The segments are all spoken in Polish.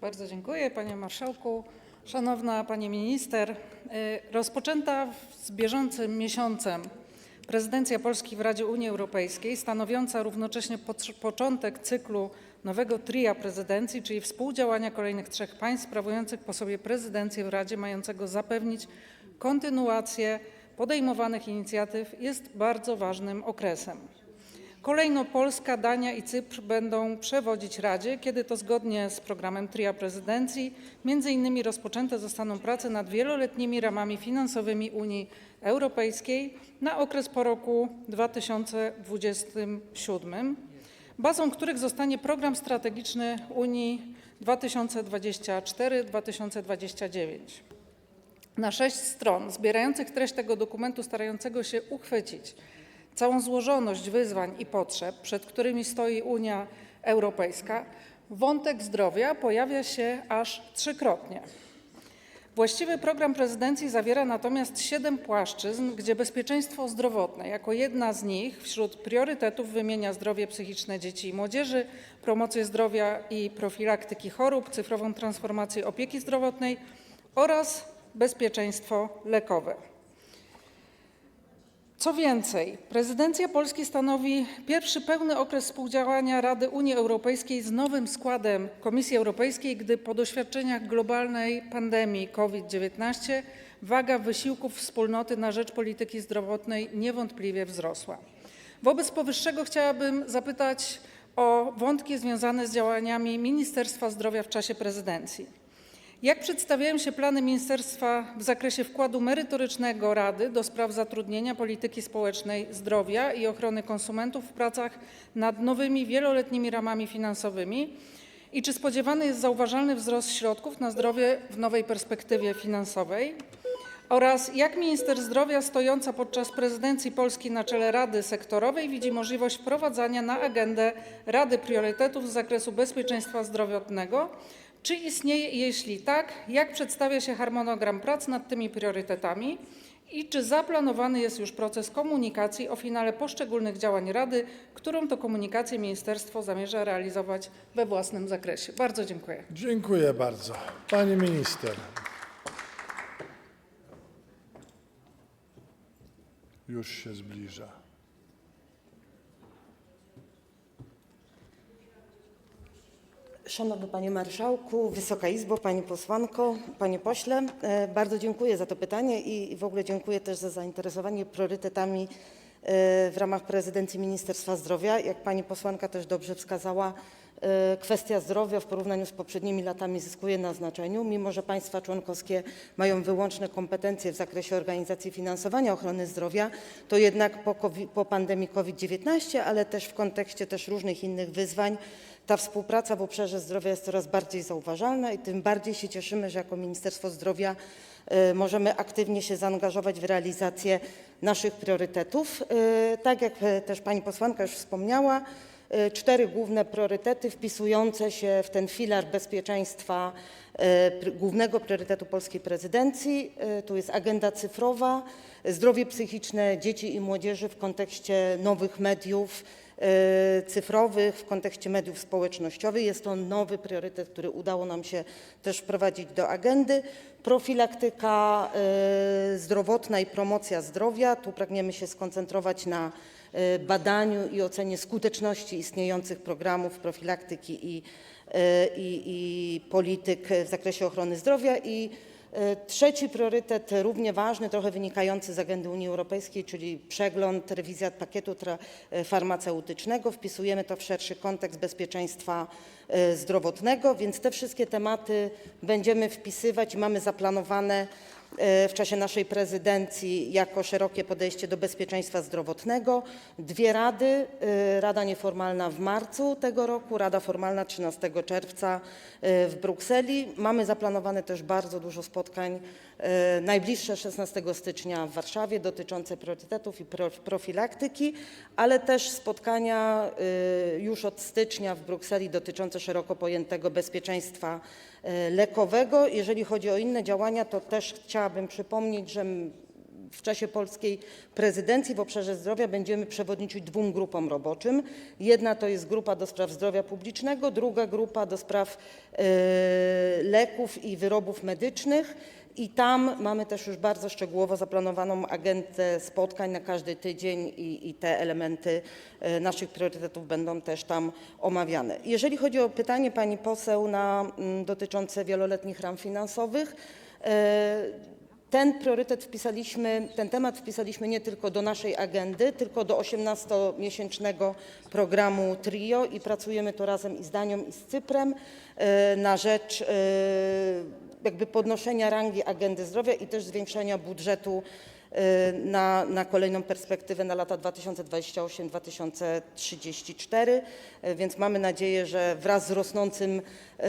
Bardzo dziękuję, panie marszałku. Szanowna pani minister, y, rozpoczęta z bieżącym miesiącem prezydencja Polski w Radzie Unii Europejskiej, stanowiąca równocześnie początek cyklu nowego tria prezydencji, czyli współdziałania kolejnych trzech państw sprawujących po sobie prezydencję w Radzie, mającego zapewnić kontynuację podejmowanych inicjatyw, jest bardzo ważnym okresem. Kolejno Polska, Dania i Cypr będą przewodzić Radzie, kiedy to zgodnie z programem tria prezydencji innymi rozpoczęte zostaną prace nad wieloletnimi ramami finansowymi Unii Europejskiej na okres po roku 2027, bazą których zostanie program strategiczny Unii 2024-2029. Na sześć stron zbierających treść tego dokumentu, starającego się uchwycić całą złożoność wyzwań i potrzeb, przed którymi stoi Unia Europejska, wątek zdrowia pojawia się aż trzykrotnie. Właściwy program prezydencji zawiera natomiast siedem płaszczyzn, gdzie bezpieczeństwo zdrowotne jako jedna z nich wśród priorytetów wymienia zdrowie psychiczne dzieci i młodzieży, promocję zdrowia i profilaktyki chorób, cyfrową transformację opieki zdrowotnej oraz bezpieczeństwo lekowe. Co więcej, prezydencja Polski stanowi pierwszy pełny okres współdziałania Rady Unii Europejskiej z nowym składem Komisji Europejskiej, gdy po doświadczeniach globalnej pandemii COVID-19 waga wysiłków wspólnoty na rzecz polityki zdrowotnej niewątpliwie wzrosła. Wobec powyższego chciałabym zapytać o wątki związane z działaniami Ministerstwa Zdrowia w czasie prezydencji. Jak przedstawiają się plany ministerstwa w zakresie wkładu merytorycznego Rady do spraw zatrudnienia, polityki społecznej, zdrowia i ochrony konsumentów w pracach nad nowymi wieloletnimi ramami finansowymi? I czy spodziewany jest zauważalny wzrost środków na zdrowie w nowej perspektywie finansowej? Oraz jak minister zdrowia stojąca podczas prezydencji Polski na czele Rady Sektorowej widzi możliwość wprowadzania na agendę Rady priorytetów z zakresu bezpieczeństwa zdrowotnego? Czy istnieje i jeśli tak, jak przedstawia się harmonogram prac nad tymi priorytetami? I czy zaplanowany jest już proces komunikacji o finale poszczególnych działań Rady, którą to komunikację ministerstwo zamierza realizować we własnym zakresie? Bardzo dziękuję. Dziękuję bardzo. Pani minister. Już się zbliża. Szanowny Panie Marszałku, Wysoka Izbo, Pani Posłanko, Panie Pośle, e, bardzo dziękuję za to pytanie i w ogóle dziękuję też za zainteresowanie priorytetami e, w ramach prezydencji Ministerstwa Zdrowia. Jak Pani Posłanka też dobrze wskazała, e, kwestia zdrowia w porównaniu z poprzednimi latami zyskuje na znaczeniu, mimo że państwa członkowskie mają wyłączne kompetencje w zakresie organizacji finansowania ochrony zdrowia, to jednak po, COVID, po pandemii COVID-19, ale też w kontekście też różnych innych wyzwań, ta współpraca w obszarze zdrowia jest coraz bardziej zauważalna i tym bardziej się cieszymy, że jako Ministerstwo Zdrowia e, możemy aktywnie się zaangażować w realizację naszych priorytetów. E, Tak jak e, też pani posłanka już wspomniała, cztery główne priorytety wpisujące się w ten filar bezpieczeństwa głównego priorytetu polskiej prezydencji. Tu jest agenda cyfrowa, zdrowie psychiczne dzieci i młodzieży w kontekście nowych mediów, cyfrowych, w kontekście mediów społecznościowych. Jest to nowy priorytet, który udało nam się też wprowadzić do agendy. Profilaktyka e, zdrowotna i promocja zdrowia. Tu pragniemy się skoncentrować na e, badaniu i ocenie skuteczności istniejących programów profilaktyki e, i polityk w zakresie ochrony zdrowia. Trzeci priorytet, równie ważny, trochę wynikający z agendy Unii Europejskiej, czyli przegląd, rewizja pakietu e, farmaceutycznego. Wpisujemy to w szerszy kontekst bezpieczeństwa e, zdrowotnego, więc te wszystkie tematy będziemy wpisywać i mamy zaplanowane w czasie naszej prezydencji jako szerokie podejście do bezpieczeństwa zdrowotnego. Dwie rady, e, Rada Nieformalna w marcu tego roku, Rada Formalna 13 czerwca e, w Brukseli. Mamy zaplanowane też bardzo dużo spotkań, e, najbliższe 16 stycznia w Warszawie dotyczące priorytetów i pro- profilaktyki, ale też spotkania już od stycznia w Brukseli dotyczące szeroko pojętego bezpieczeństwa lekowego. Jeżeli chodzi o inne działania, to też chciałabym przypomnieć, że w czasie polskiej prezydencji w obszarze zdrowia będziemy przewodniczyć dwóm grupom roboczym. Jedna to jest grupa do spraw zdrowia publicznego, druga grupa do spraw e, leków i wyrobów medycznych. I tam mamy też już bardzo szczegółowo zaplanowaną agendę spotkań na każdy tydzień i, te elementy e, naszych priorytetów będą też tam omawiane. Jeżeli chodzi o pytanie pani poseł mm, dotyczące wieloletnich ram finansowych, e, ten priorytet wpisaliśmy, ten temat wpisaliśmy nie tylko do naszej agendy, tylko do 18-miesięcznego programu TRIO i pracujemy tu razem i z Danią i z Cyprem e, na rzecz jakby podnoszenia rangi agendy zdrowia i też zwiększenia budżetu e, na, kolejną perspektywę na lata 2028-2034, E, więc mamy nadzieję, że wraz z rosnącym e,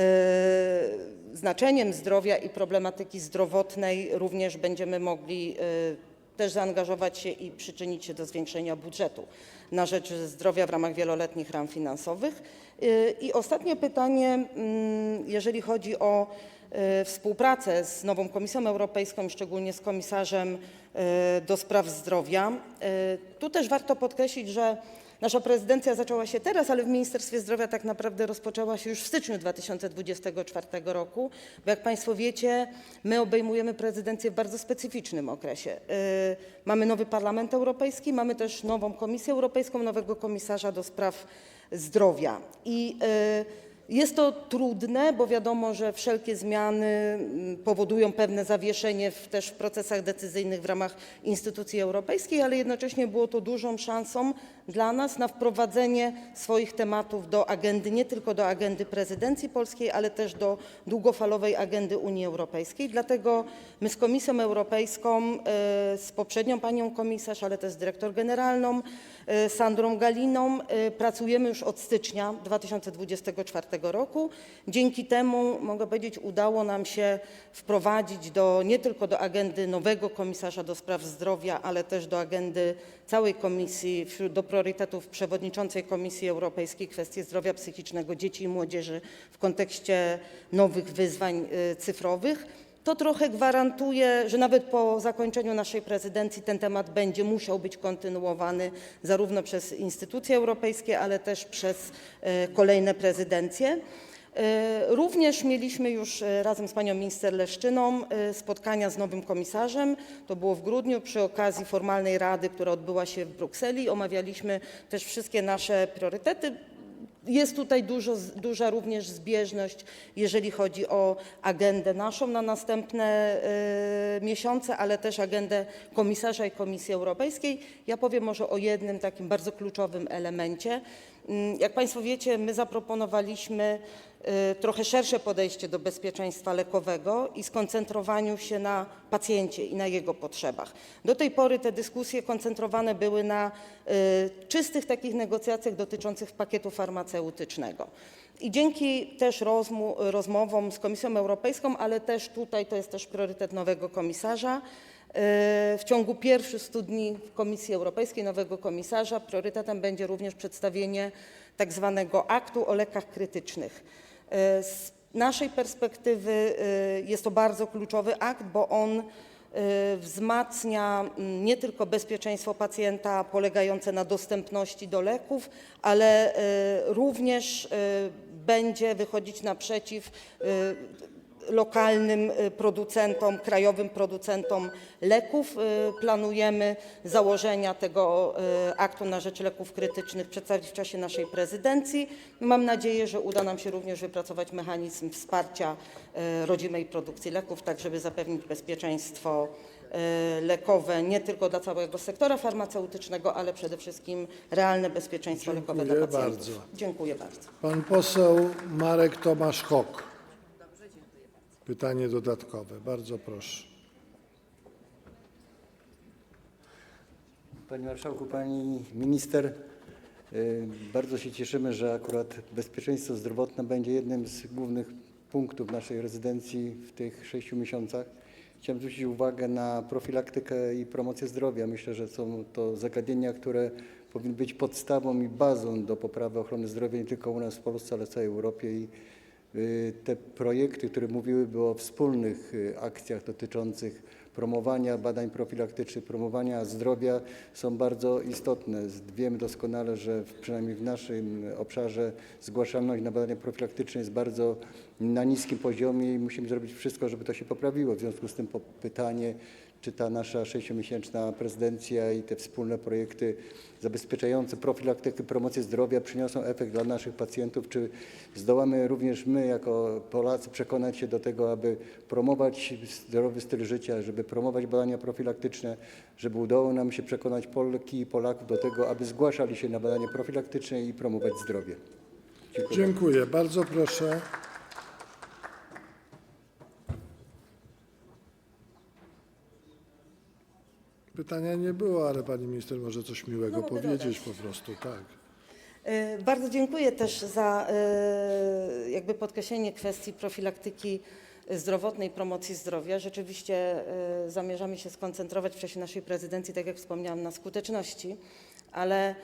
znaczeniem zdrowia i problematyki zdrowotnej również będziemy mogli też zaangażować się i przyczynić się do zwiększenia budżetu na rzecz zdrowia w ramach wieloletnich ram finansowych. I ostatnie pytanie, mm, jeżeli chodzi o współpracę z nową Komisją Europejską, szczególnie z komisarzem e, do spraw zdrowia. E, Tu też warto podkreślić, że nasza prezydencja zaczęła się teraz, ale w Ministerstwie Zdrowia tak naprawdę rozpoczęła się już w styczniu 2024 roku, bo jak Państwo wiecie, my obejmujemy prezydencję w bardzo specyficznym okresie. Mamy nowy Parlament Europejski, mamy też nową Komisję Europejską, nowego komisarza do spraw zdrowia. I jest to trudne, bo wiadomo, że wszelkie zmiany mm, powodują pewne zawieszenie w, też w procesach decyzyjnych w ramach instytucji europejskich, ale jednocześnie było to dużą szansą dla nas na wprowadzenie swoich tematów do agendy, nie tylko do agendy prezydencji polskiej, ale też do długofalowej agendy Unii Europejskiej. Dlatego my z Komisją Europejską, e, z poprzednią panią komisarz, ale też z dyrektor generalną e, Sandrą Galiną e, pracujemy już od stycznia 2024 roku. Dzięki temu, mogę powiedzieć, udało nam się wprowadzić nie tylko do agendy nowego komisarza do spraw zdrowia, ale też do agendy całej komisji, do priorytetów przewodniczącej Komisji Europejskiej kwestie zdrowia psychicznego dzieci i młodzieży w kontekście nowych wyzwań y, cyfrowych. To trochę gwarantuje, że nawet po zakończeniu naszej prezydencji ten temat będzie musiał być kontynuowany zarówno przez instytucje europejskie, ale też przez e, kolejne prezydencje. E, Również mieliśmy już e, razem z panią minister Leszczyną spotkania z nowym komisarzem. To było w grudniu przy okazji formalnej rady, która odbyła się w Brukseli. Omawialiśmy też wszystkie nasze priorytety. Jest tutaj duża również zbieżność, jeżeli chodzi o agendę naszą na następne e, miesiące, ale też agendę komisarza i Komisji Europejskiej. Ja powiem może o jednym takim bardzo kluczowym elemencie. Mm, Jak Państwo wiecie, my zaproponowaliśmy e, trochę szersze podejście do bezpieczeństwa lekowego i skoncentrowaniu się na pacjencie i na jego potrzebach. Do tej pory te dyskusje koncentrowane były na e, czystych takich negocjacjach dotyczących pakietu farmaceutycznego. I dzięki też rozmowom z Komisją Europejską, ale też tutaj to jest też priorytet nowego komisarza, w ciągu pierwszych 100 dni w Komisji Europejskiej nowego komisarza priorytetem będzie również przedstawienie tak zwanego aktu o lekach krytycznych. E, Z naszej perspektywy e, jest to bardzo kluczowy akt, bo on e, wzmacnia mm, nie tylko bezpieczeństwo pacjenta polegające na dostępności do leków, ale e, również e, będzie wychodzić naprzeciw e, lokalnym y, producentom, krajowym producentom leków. Y, Planujemy założenia tego y, aktu na rzecz leków krytycznych przedstawić w czasie naszej prezydencji. Mam nadzieję, że uda nam się również wypracować mechanizm wsparcia rodzimej produkcji leków, tak żeby zapewnić bezpieczeństwo lekowe nie tylko dla całego sektora farmaceutycznego, ale przede wszystkim realne bezpieczeństwo lekowe dla Dziękuję pacjentów. bardzo. Dziękuję bardzo. Pan poseł Marek Tomasz Hok. Pytanie dodatkowe. Bardzo proszę. Panie Marszałku, Pani Minister, y, bardzo się cieszymy, że akurat bezpieczeństwo zdrowotne będzie jednym z głównych punktów naszej rezydencji w tych sześciu miesiącach. Chciałem zwrócić uwagę na profilaktykę i promocję zdrowia. Myślę, że są to zagadnienia, które powinny być podstawą i bazą do poprawy ochrony zdrowia nie tylko u nas w Polsce, ale w całej Europie. Y, te projekty, które mówiłyby o wspólnych y, akcjach dotyczących promowania badań profilaktycznych, promowania zdrowia są bardzo istotne. Wiemy doskonale, że w, przynajmniej w naszym obszarze zgłaszalność na badania profilaktyczne jest bardzo na niskim poziomie i musimy zrobić wszystko, żeby to się poprawiło. W związku z tym pytanie, czy ta nasza sześciomiesięczna prezydencja i te wspólne projekty zabezpieczające profilaktykę, promocję zdrowia przyniosą efekt dla naszych pacjentów, czy zdołamy również my jako Polacy przekonać się do tego, aby promować zdrowy styl życia, żeby promować badania profilaktyczne, żeby udało nam się przekonać Polki i Polaków do tego, aby zgłaszali się na badania profilaktyczne i promować zdrowie. Dziękuję. Dziękuję. Bardzo proszę. Pytania nie było, ale pani minister może coś miłego No, mogę powiedzieć po prostu, tak. E, Bardzo dziękuję też za e, jakby podkreślenie kwestii profilaktyki zdrowotnej, promocji zdrowia. Rzeczywiście e, zamierzamy się skoncentrować w czasie naszej prezydencji, tak jak wspomniałam, na skuteczności, ale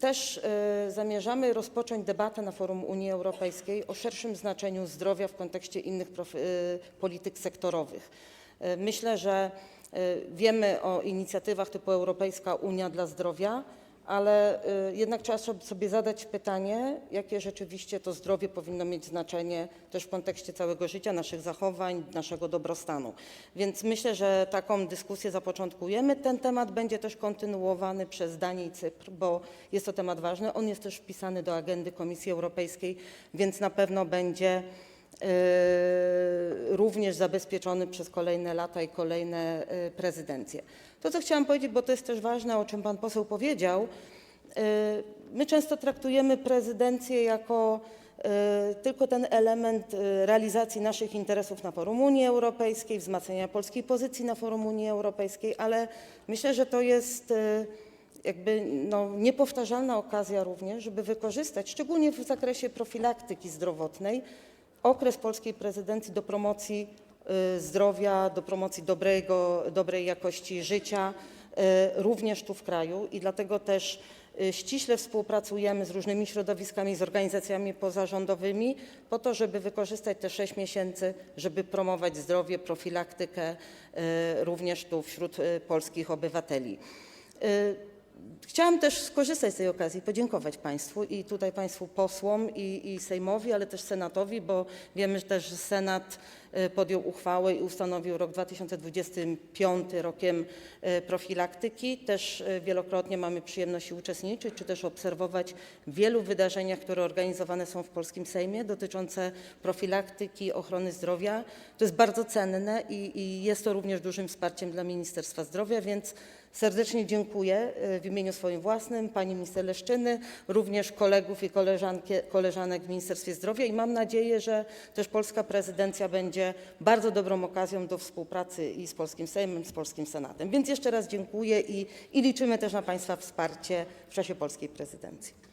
też zamierzamy rozpocząć debatę na forum Unii Europejskiej o szerszym znaczeniu zdrowia w kontekście innych prof- polityk sektorowych. Myślę, że wiemy o inicjatywach typu Europejska Unia dla Zdrowia, ale y, jednak trzeba sob- sobie zadać pytanie, jakie rzeczywiście to zdrowie powinno mieć znaczenie też w kontekście całego życia, naszych zachowań, naszego dobrostanu. Więc myślę, że taką dyskusję zapoczątkujemy. Ten temat będzie też kontynuowany przez Danię i Cypr, bo jest to temat ważny. On jest też wpisany do agendy Komisji Europejskiej, więc na pewno będzie y, również zabezpieczony przez kolejne lata i kolejne y, prezydencje. To, co chciałam powiedzieć, bo to jest też ważne, o czym Pan poseł powiedział, y, my często traktujemy prezydencję jako y, tylko ten element y, realizacji naszych interesów na forum Unii Europejskiej, wzmacniania polskiej pozycji na forum Unii Europejskiej, ale myślę, że to jest y, jakby no, niepowtarzalna okazja również, żeby wykorzystać, szczególnie w zakresie profilaktyki zdrowotnej, okres polskiej prezydencji do promocji y, zdrowia, do promocji dobrego, dobrej jakości życia, y, również tu w kraju i dlatego też y, ściśle współpracujemy z różnymi środowiskami, z organizacjami pozarządowymi po to, żeby wykorzystać te sześć miesięcy, żeby promować zdrowie, profilaktykę również tu wśród polskich obywateli. Chciałam też skorzystać z tej okazji, podziękować Państwu i tutaj Państwu posłom i, i Sejmowi, ale też Senatowi, bo wiemy też, że Senat e, podjął uchwałę i ustanowił rok 2025 rokiem e, profilaktyki. Też e, wielokrotnie mamy przyjemność uczestniczyć, czy też obserwować w wielu wydarzeniach, które organizowane są w polskim Sejmie dotyczące profilaktyki, ochrony zdrowia. To jest bardzo cenne i, i jest to również dużym wsparciem dla Ministerstwa Zdrowia, więc Serdecznie dziękuję e, w imieniu swoim własnym, pani minister Leszczyny, również kolegów i koleżanek w Ministerstwie Zdrowia i mam nadzieję, że też polska prezydencja będzie bardzo dobrą okazją do współpracy i z polskim Sejmem, z polskim Senatem. Więc jeszcze raz dziękuję i liczymy też na państwa wsparcie w czasie polskiej prezydencji.